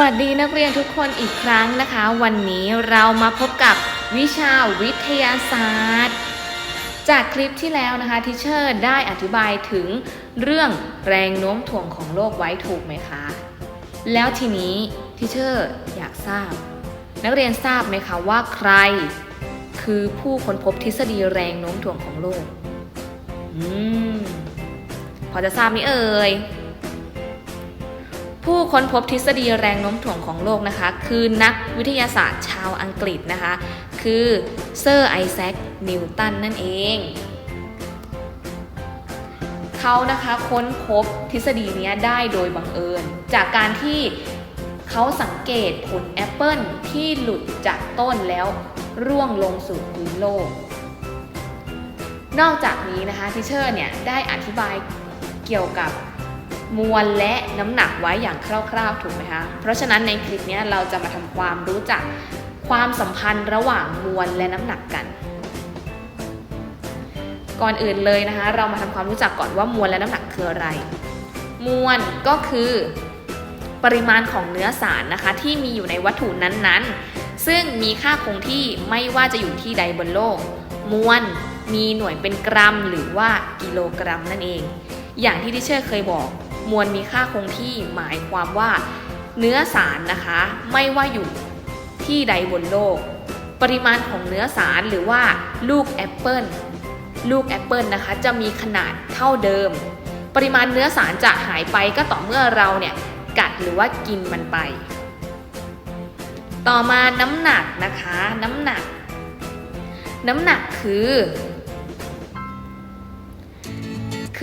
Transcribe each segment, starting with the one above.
วัสดีนักเรียนทุกคนอีกครั้งนะคะ วันนี้เรามาพบกับวิชาวิทยาศาสตร์ จากคลิปที่แล้วนะคะทิเชอร์ได้อธิบายถึงเรื่องแรงโน้มถ่วงของโลกไว้ถูกไหมคะ แล้วทีนี้ทิเชอร์อยากทราบ นักเรียนทราบไหมคะว่าใคร คือผู้ค้นพบทฤษฎีแรงโน้มถ่วงของโลก อืม พอจะทราบไหมเอ่ย ผู้ค้นพบทฤษฎีแรงโน้มถ่วงของโลกนะคะ คือนักวิทยาศาสตร์ชาวอังกฤษนะคะ คือเซอร์ไอแซคนิวตันนั่นเอง เขานะคะค้นพบทฤษฎีนี้ได้โดยบังเอิญ จากการที่เขาสังเกตผลแอปเปิลที่หลุดจากต้นแล้วร่วงลงสู่พื้นโลก นอกจากนี้นะคะทิเชอร์เนี่ยได้อธิบายเกี่ยวกับ มวลและน้ำหนักไว้อย่างคร่าวๆถูกไหมคะ เพราะฉะนั้นในคลิปนี้เราจะมาทำความรู้จักความสัมพันธ์ระหว่างมวลและน้ำหนักกัน ก่อนอื่นเลยนะคะ เรามาทำความรู้จักก่อนว่ามวลและน้ำหนักคืออะไร มวลก็คือปริมาณของเนื้อสารนะคะที่มีอยู่ในวัตถุนั้นๆ ซึ่งมีค่าคงที่ไม่ว่าจะอยู่ที่ใดบนโลก มวลมีหน่วยเป็นกรัมหรือว่ากิโลกรัมนั่นเอง อย่างที่ดิเชอร์เคยบอก มวลมีค่าคงที่หมายความว่าเนื้อสารนะคะ ไม่ว่าอยู่ที่ใดบนโลก ปริมาณของเนื้อสารหรือว่าลูกแอปเปิลลูกแอปเปิลนะคะจะมีขนาดเท่าเดิม ปริมาณเนื้อสารจะหายไปก็ต่อเมื่อเราเนี่ยกัดหรือว่ากินมันไป ต่อมาน้ำหนักนะคะ น้ำหนัก น้ำหนักคือ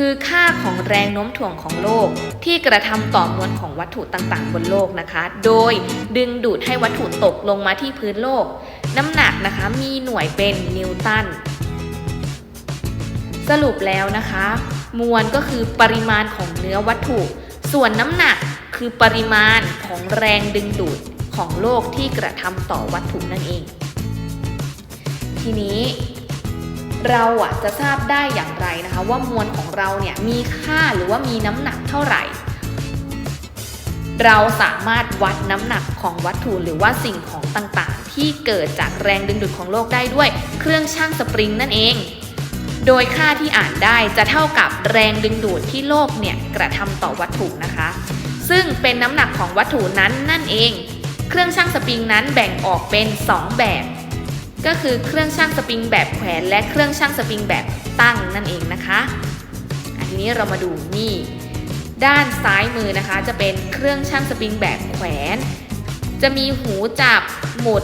คือค่าของแรงโน้มถ่วงของโลก ที่กระทำต่อมวลของวัตถุต่างๆ บนโลกนะคะ โดยดึงดูดให้วัตถุตกลงมาที่พื้นโลก น้ำหนักนะคะมีหน่วยเป็นนิวตันสรุปแล้วนะคะ มวลก็คือปริมาณของเนื้อวัตถุ ส่วนน้ำหนักคือปริมาณของแรงดึงดูดของโลกที่กระทำต่อวัตถุนั่นเอง ทีนี้เราอะจะทราบได้อย่างไรนะคะ ว่ามวล เราเนี่ยมีค่าหรือว่ามีน้ำหนักเท่าไหร่ เราสามารถวัดน้ำหนักของวัตถุหรือว่าสิ่งของต่างๆ ที่เกิดจากแรงดึงดูดของโลกได้ด้วยเครื่องชั่งสปริงนั่นเอง โดยค่าที่อ่านได้จะเท่ากับแรงดึงดูดที่โลกเนี่ยกระทำต่อวัตถุนะคะ ซึ่งเป็นน้ำหนักของวัตถุนั้นนั่นเอง เครื่องชั่งสปริงนั้นแบ่งออกเป็น 2 แบบก็คือเครื่องชั่งสปริงแบบแขวนและเครื่องชั่งสปริงแบบตั้งนั่นเองนะคะ นี้เรามาดูนี่ ด้านซ้ายมือนะคะ จะเป็นเครื่องชั่งสปริงแบบแขวน จะมีหูจับหมุด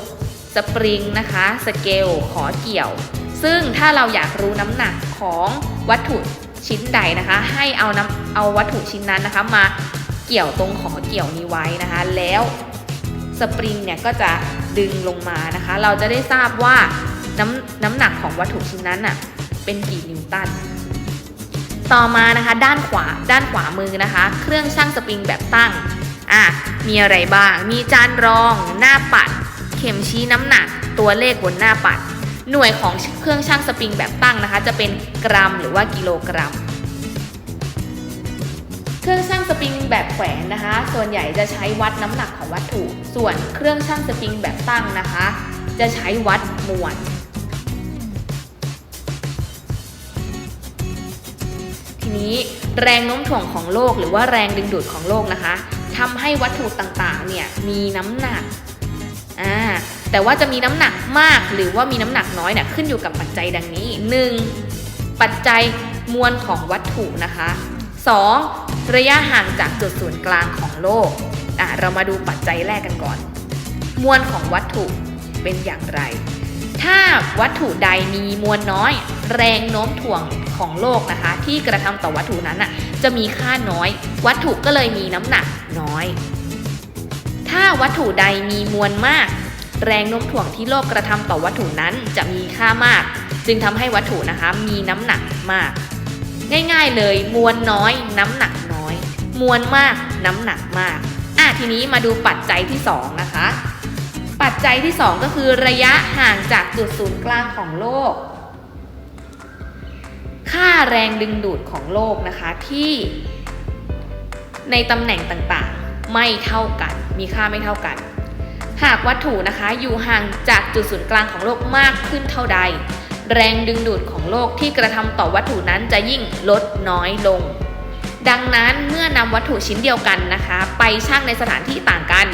สปริงนะคะสเกลขอเกี่ยว ซึ่งถ้าเราอยากรู้น้ำหนักของวัตถุชิ้นใดนะคะ ให้เอาน้ำเอาวัตถุชิ้นนั้นนะคะมาเกี่ยวตรงขอเกี่ยวนี้ไว้นะคะ แล้วสปริงเนี่ยก็จะดึงลงมานะคะ เราจะได้ทราบว่าน้ำน้ำหนักของวัตถุชิ้นนั้นน่ะเป็นกี่นิวตัน ต่อมานะคะ ด้านขวาด้านขวามือนะคะ เครื่องชั่งสปริงแบบตั้งอะมีอะไรบ้าง มีจานรอง หน้าปัด เข็มชี้น้ำหนัก ตัวเลขบนหน้าปัด หน่วยของเครื่องชั่งสปริงแบบตั้งนะคะ จะเป็นกรัมหรือว่ากิโลกรัม เครื่องชั่งสปริงแบบแขวนนะคะ ส่วนใหญ่จะใช้วัดน้ำหนักของวัตถุ ส่วนเครื่องชั่งสปริงแบบตั้งนะคะ จะใช้วัดมวล นี้ แรงโน้มถ่วงของโลกหรือว่าแรงดึงดูดของโลกนะคะทำให้วัตถุต่างๆเนี่ยมีน้ำหนักอ่าแต่ว่าจะมีน้ำหนักมากหรือว่ามีน้ำหนักน้อยเนี่ยขึ้นอยู่กับปัจจัยดังนี้ 1. ปัจจัยมวลของวัตถุนะคะ 2. ระยะห่างจากจุดศูนย์กลางของโลกอะเรามาดูปัจจัยแรกกันก่อน มวลของวัตถุเป็นอย่างไร ถ้าวัตถุใดมีมวลน้อย แรงโน้มถ่วงของโลกนะคะ ที่กระทำต่อวัตถุนั้นอะจะมีค่าน้อย วัตถุก็เลยมีน้ำหนักน้อย ถ้าวัตถุใดมีมวลมาก แรงโน้มถ่วงที่โลกกระทำต่อวัตถุนั้นจะมีค่ามาก จึงทำให้วัตถุนะคะมีน้ำหนักมาก ง่ายๆเลยมวลน้อย น้ำหนักน้อย มวลมาก น้ำหนักมากอะทีนี้มาดูปัจจัยที่สองนะคะ ปัจจัยที่ 2 ก็คือระยะห่างจากจุดศูนย์กลางของโลก ค่าแรงดึงดูดของโลกนะคะที่ในตำแหน่งต่างๆ ไม่เท่ากัน มีค่าไม่เท่ากัน หากวัตถุนะคะอยู่ห่างจากจุดศูนย์กลางของโลกมากขึ้นเท่าใด แรงดึงดูดของโลกที่กระทำต่อวัตถุนั้นจะยิ่งลดน้อยลง ดังนั้นเมื่อนำวัตถุชิ้นเดียวกันนะคะ ไปชั่งในสถานที่ต่างกัน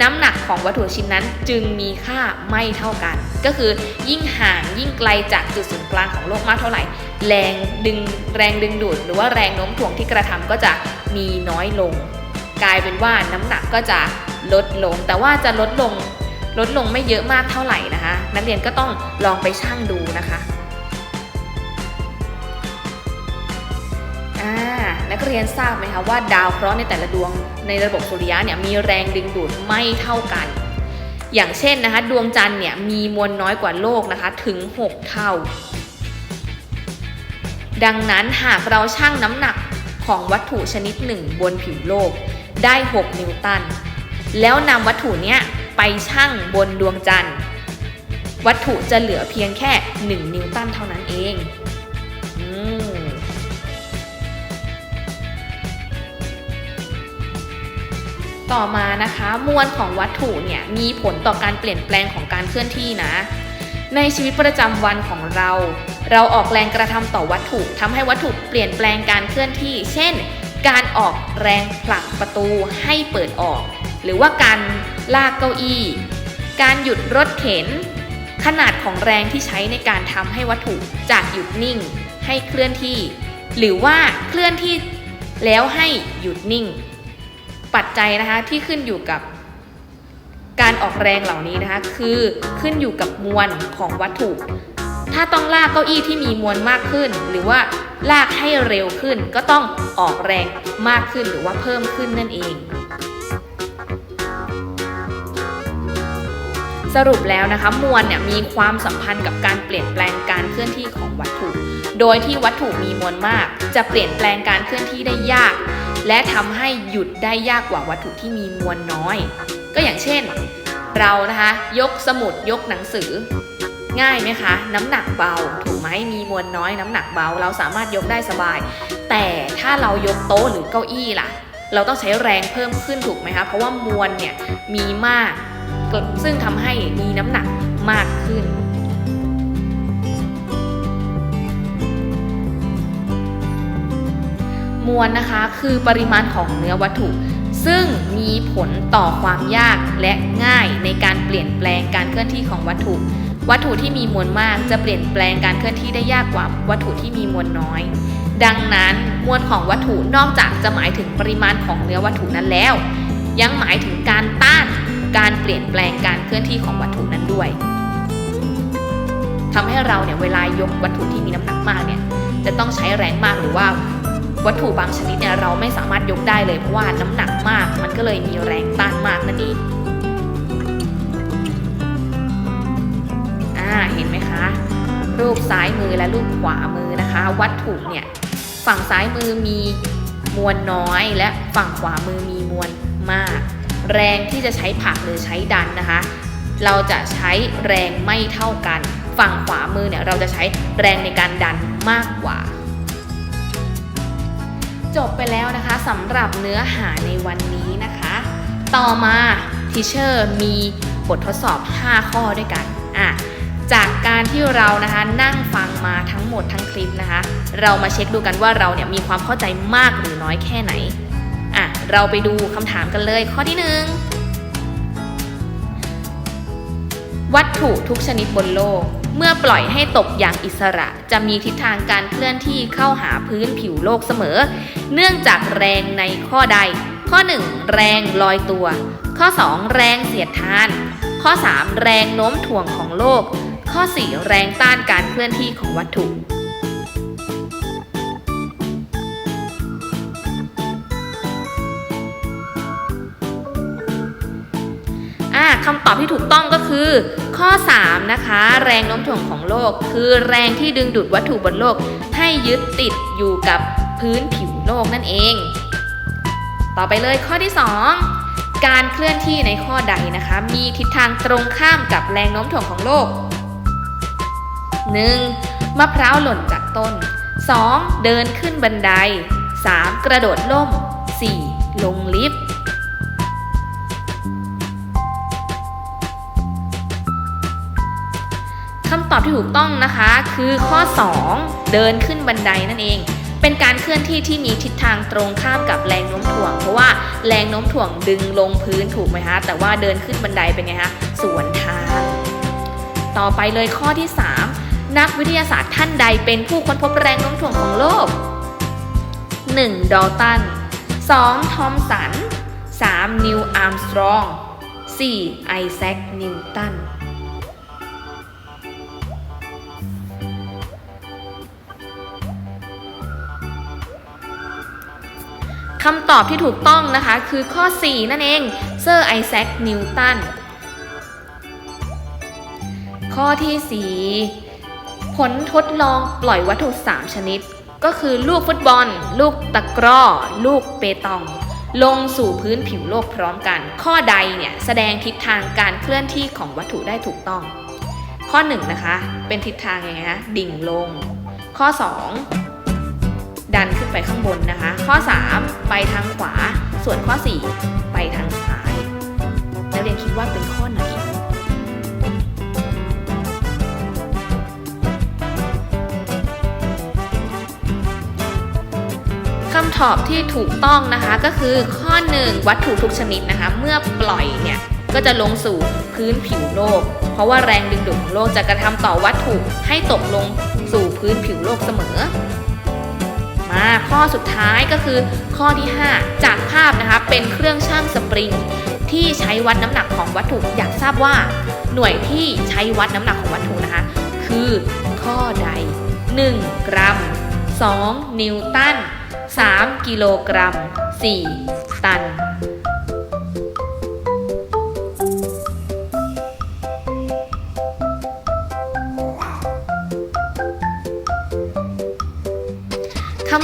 น้ำหนักของวัตถุชิ้นนั้นจึงมีค่าไม่เท่ากัน ก็คือยิ่งห่างยิ่งไกลจากจุดศูนย์กลางของโลกมากเท่าไหร่ แรงดึงแรงดึงดูด หรือว่าแรงโน้มถ่วงที่กระทำก็จะมีน้อยลง กลายเป็นว่าน้ำหนักก็จะลดลง แต่ว่าจะลดลงลดลงไม่เยอะมากเท่าไหร่นะคะ นักเรียนก็ต้องลองไปชั่งดูนะคะ นักเรียนทราบไหมคะว่าดาวเคราะห์ในแต่ละดวงในระบบสุริยะเนี่ยมีแรงดึงดูดไม่เท่ากัน อย่างเช่นนะคะดวงจันทร์เนี่ยมีมวลน้อยกว่าโลกนะคะถึง 6 เท่า ดังนั้นหากเราชั่งน้ำหนักของวัตถุชนิดหนึ่งบนผิวโลกได้ 6 นิวตัน แล้วนำวัตถุเนี้ยไปชั่งบนดวงจันทร์ วัตถุจะเหลือเพียงแค่ 1 นิวตันเท่านั้นเอง ต่อมานะคะมวลของวัตถุเนี่ยมีผลต่อการเปลี่ยนแปลงของการเคลื่อนที่นะ ในชีวิตประจำวันของเรา เราออกแรงกระทำต่อวัตถุทำให้วัตถุเปลี่ยนแปลงการเคลื่อนที่ เช่น การออกแรงผลักประตูให้เปิดออก หรือว่าการลากเก้าอี้ การหยุดรถเข็น ขนาดของแรงที่ใช้ในการทำให้วัตถุจากหยุดนิ่ง ให้เคลื่อนที่ หรือว่าเคลื่อนที่แล้วให้หยุดนิ่ง ปัจจัยนะคะที่ขึ้นอยู่กับการออกแรงเหล่านี้นะคะ คือขึ้นอยู่กับมวลของวัตถุ ถ้าต้องลากเก้าอี้ที่มีมวลมากขึ้น หรือว่าลากให้เร็วขึ้น ก็ต้องออกแรงมากขึ้นหรือว่าเพิ่มขึ้นนั่นเอง สรุปแล้วนะคะ มวลเนี่ยมีความสัมพันธ์กับการเปลี่ยนแปลงการเคลื่อนที่ของวัตถุ โดยที่วัตถุมีมวลมาก จะเปลี่ยนแปลงการเคลื่อนที่ได้ยาก และทำให้หยุดได้ยากกว่าวัตถุที่มีมวลน้อย ก็อย่างเช่น เรานะคะยกสมุดยกหนังสือ ง่ายไหมคะ น้ำหนักเบา ถูกไหมมีมวลน้อย น้ำหนักเบา เราสามารถยกได้สบาย แต่ถ้าเรายกโต๊ะหรือเก้าอี้ล่ะ เราต้องใช้แรงเพิ่มขึ้นถูกไหมคะเพราะว่ามวลเนี่ยมีมาก ซึ่งทำให้มีน้ำหนักมากขึ้น มวลนะคะคือปริมาณของเนื้อวัตถุ ซึ่งมีผลต่อความยากและง่ายในการเปลี่ยนแปลงการเคลื่อนที่ของวัตถุ วัตถุที่มีมวลมากจะเปลี่ยนแปลงการเคลื่อนที่ได้ยากกว่าวัตถุที่มีมวลน้อย ดังนั้นมวลของวัตถุนอกจากจะหมายถึงปริมาณของเนื้อวัตถุนั้นแล้ว ยังหมายถึงการต้านการเปลี่ยนแปลงการเคลื่อนที่ของวัตถุนั้นด้วยทำให้เราเนี่ยเวลายกวัตถุที่มีน้ำหนักมากเนี่ยจะต้องใช้แรงมากหรือว่า วัตถุบางชนิดเนี่ยเราไม่สามารถยกได้เลยเพราะว่าน้ำหนักมาก มันก็เลยมีแรงต้านมากนั่นเองอ่าเห็นไหมคะ รูปซ้ายมือและรูปขวามือนะคะ วัตถุเนี่ยฝั่งซ้ายมือมีมวลน้อย และฝั่งขวามือมีมวลมาก แรงที่จะใช้ผลักหรือใช้ดันนะคะ เราจะใช้แรงไม่เท่ากัน ฝั่งขวามือเนี่ยเราจะใช้แรงในการดันมากกว่า จบไปแล้วนะคะสำหรับเนื้อหาในวันนี้นะคะ ต่อมาทีเชอร์มีบททดสอบ 5 ข้อด้วยกันอะจากการที่เรานะคะนั่งฟังมาทั้งหมดทั้งคลิปนะคะ เรามาเช็คดูกันว่าเราเนี่ยมีความเข้าใจมากหรือน้อยแค่ไหนอะเราไปดูคำถามกันเลยข้อที่หนึ่งวัตถุทุกชนิดบนโลก เมื่อปล่อยให้ตกอย่างอิสระจะมีทิศทางการเคลื่อนที่เข้าหาพื้นผิวโลกเสมอ เนื่องจากแรงในข้อใด ข้อ 1 แรงลอยตัว ข้อ 2 แรงเสียดทาน ข้อ 3 แรงโน้มถ่วงของโลก ข้อ 4 แรงต้านการเคลื่อนที่ของวัตถุอ่าคำตอบที่ถูกต้องก็คือ ข้อ 3 นะคะ แรงโน้มถ่วงของโลก คือแรงที่ดึงดูดวัตถุบนโลก ให้ยึดติดอยู่กับพื้นผิวโลกนั่นเอง ต่อไปเลยข้อที่ 2 การเคลื่อนที่ในข้อใดนะคะ มีทิศทางตรงข้ามกับแรงโน้มถ่วงของโลก 1. มะพร้าวหล่นจากต้น 2. เดินขึ้นบันได 3. กระโดดล่ม 4. ลงลิฟต์ อบที่ถูกต้องนะคะ คือข้อ 2 เดินขึ้นบันไดนั่นเอง เป็นการเคลื่อนที่ที่มีทิศทางตรงข้ามกับแรงโน้มถ่วง เพราะว่าแรงโน้มถ่วงดึงลงพื้นถูกไหมคะแต่ว่าเดินขึ้นบันไดเป็นไงคะสวนทาง ต่อไปเลยข้อที่ 3 นักวิทยาศาสตร์ท่านใดเป็นผู้ค้นพบแรงโน้มถ่วงของโลก 1. ดอลตัน 2. ทอมสัน 3. นิวอาร์มสตรอง 4. ไอแซคนิวตัน คำตอบที่ถูกต้องนะคะคือข้อ 4 นั่นเองเซอร์ไอแซคนิวตันข้อที่ 4 ผลทดลองปล่อยวัตถุ 3 ชนิด ก็คือลูกฟุตบอล ลูกตะกร้อ ลูกเปตอง ลงสู่พื้นผิวโลกพร้อมกัน ข้อใดเนี่ยแสดงทิศทางการเคลื่อนที่ของวัตถุได้ถูกต้อง ข้อ 1 นะคะ เป็นทิศทางยังไงคะดิ่งลง ข้อ 2 ดันขึ้นไปข้างบนนะคะ ข้อ 3 ไปทางขวา ส่วนข้อ 4 ไปทางซ้ายนักเรียนคิดว่าเป็นข้อไหนคำตอบที่ถูกต้องนะคะก็คือข้อ 1 วัตถุทุกชนิดนะคะ เมื่อปล่อยเนี่ยก็จะลงสู่พื้นผิวโลก เพราะว่าแรงดึงดูดของโลกจะกระทำต่อวัตถุให้ตกลงสู่พื้นผิวโลกเสมอ ข้อสุดท้ายก็คือข้อที่ 5 จากภาพนะคะเป็นเครื่องช่างสปริง ที่ใช้วัดน้ำหนักของวัตถุอยากทราบว่า หน่วยที่ใช้วัดน้ำหนักของวัตถุนะคะ คือข้อใด 1 กรัม 2 นิวตัน 3 กิโลกรัม 4 ตัน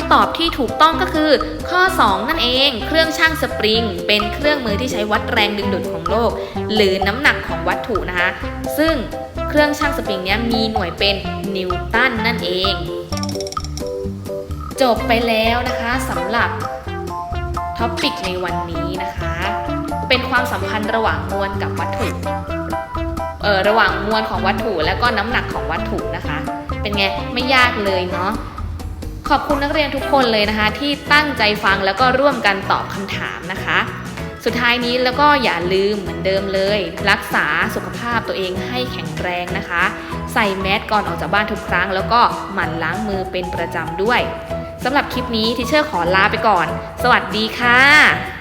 ำตอบที่ถูกต้องก็คือ ข้อ 2 นั่นเอง เครื่องชั่งสปริง เป็นเครื่องมือที่ใช้วัดแรงดึงดูดของโลก หรือน้ำหนักของวัตถุนะคะ ซึ่งเครื่องชั่งสปริงนี้มีหน่วยเป็นนิวตันนั่นเอง จบไปแล้วนะคะสำหรับท็อปิกในวันนี้นะคะ เป็นความสัมพันธ์ระหว่างมวลกับวัตถุเออระหว่างมวลของวัตถุและก็น้ำหนักของวัตถุนะคะ เป็นไงไม่ยากเลยเนาะ ขอบคุณนักเรียนทุกคนเลยนะคะ ที่ตั้งใจฟังแล้วก็ร่วมกันตอบคำถามนะคะ สุดท้ายนี้แล้วก็อย่าลืมเหมือนเดิมเลย รักษาสุขภาพตัวเองให้แข็งแรงนะคะ ใส่แมสก่อนออกจากบ้านทุกครั้ง แล้วก็หมั่นล้างมือเป็นประจำด้วยสำหรับคลิปนี้ทิเชอร์ขอลาไปก่อน สวัสดีค่ะ